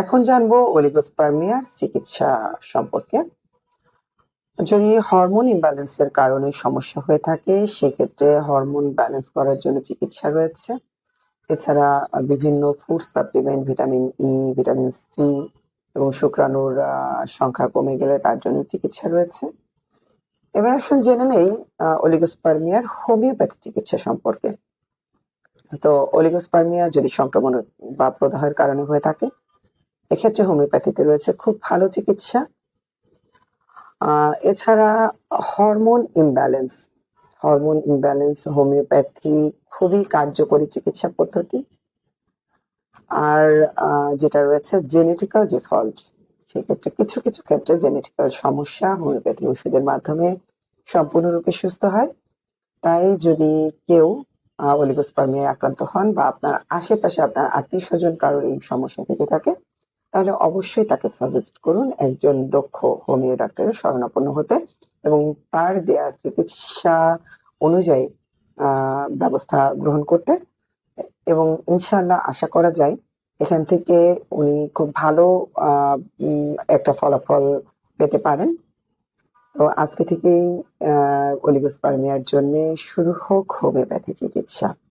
এখন জানব অলিগোস্পার্মিয়ার চিকিৎসা সম্পর্কে। যদি হরমোন ইমব্যালেন্সের কারণে সমস্যা হয়ে থাকে, সেক্ষেত্রে হরমোন ব্যালেন্স করার জন্য চিকিৎসা রয়েছে। এছাড়া বিভিন্ন food supplement, vitamin E vitamin C এবং শুক্রাণুর সংখ্যা কমে গেলে তার জন্য চিকিৎসা রয়েছে। এবার আসুন জেনে নেই অলিগোস্পার্মিয়ার হোমিওপ্যাথি চিকিৎসা সম্পর্কে। তো অলিগোস্পার্মিয়া যদি সংক্রমণ বা প্রদাহের কারণে হয়ে থাকে এক্ষেত্রে হোমিওপ্যাথিতে রয়েছে খুব ভালো চিকিৎসা। এছাড়া hormone imbalance. Hormone imbalance, homeopathy খুবই কার্যকরী চিকিৎসা পদ্ধতি। আর যেটা রয়েছে জেনেটিক্যাল যে ফল্ট সেক্ষেত্রে কিছু কিছু ক্ষেত্রে জেনেটিক্যাল সমস্যা হোমিওপ্যাথি ওষুধের মাধ্যমে সম্পূর্ণরূপে সুস্থ হয়। তাই যদি কেউ অলিগোস্পার্মিয়ায় আক্রান্ত হন বা আপনার আশেপাশে আপনার আত্মীয় স্বজন কারোর এই সমস্যা থেকে থাকে তাহলে অবশ্যই তাকে সাজেস্ট করুন একজন দক্ষ হোমিও ডাক্তারের শরণাপন্ন হতে এবং তার দেয়া চিকিৎসা অনুযায়ী ব্যবস্থা গ্রহণ করতে এবং ইনশাল্লাহ আশা করা যায় এখান থেকে উনি খুব ভালো একটা ফলাফল পেতে পারেন। তো আজকে থেকেই অলিগোস্পার্মিয়ার জন্য শুরু হোক হোমিওপ্যাথি চিকিৎসা।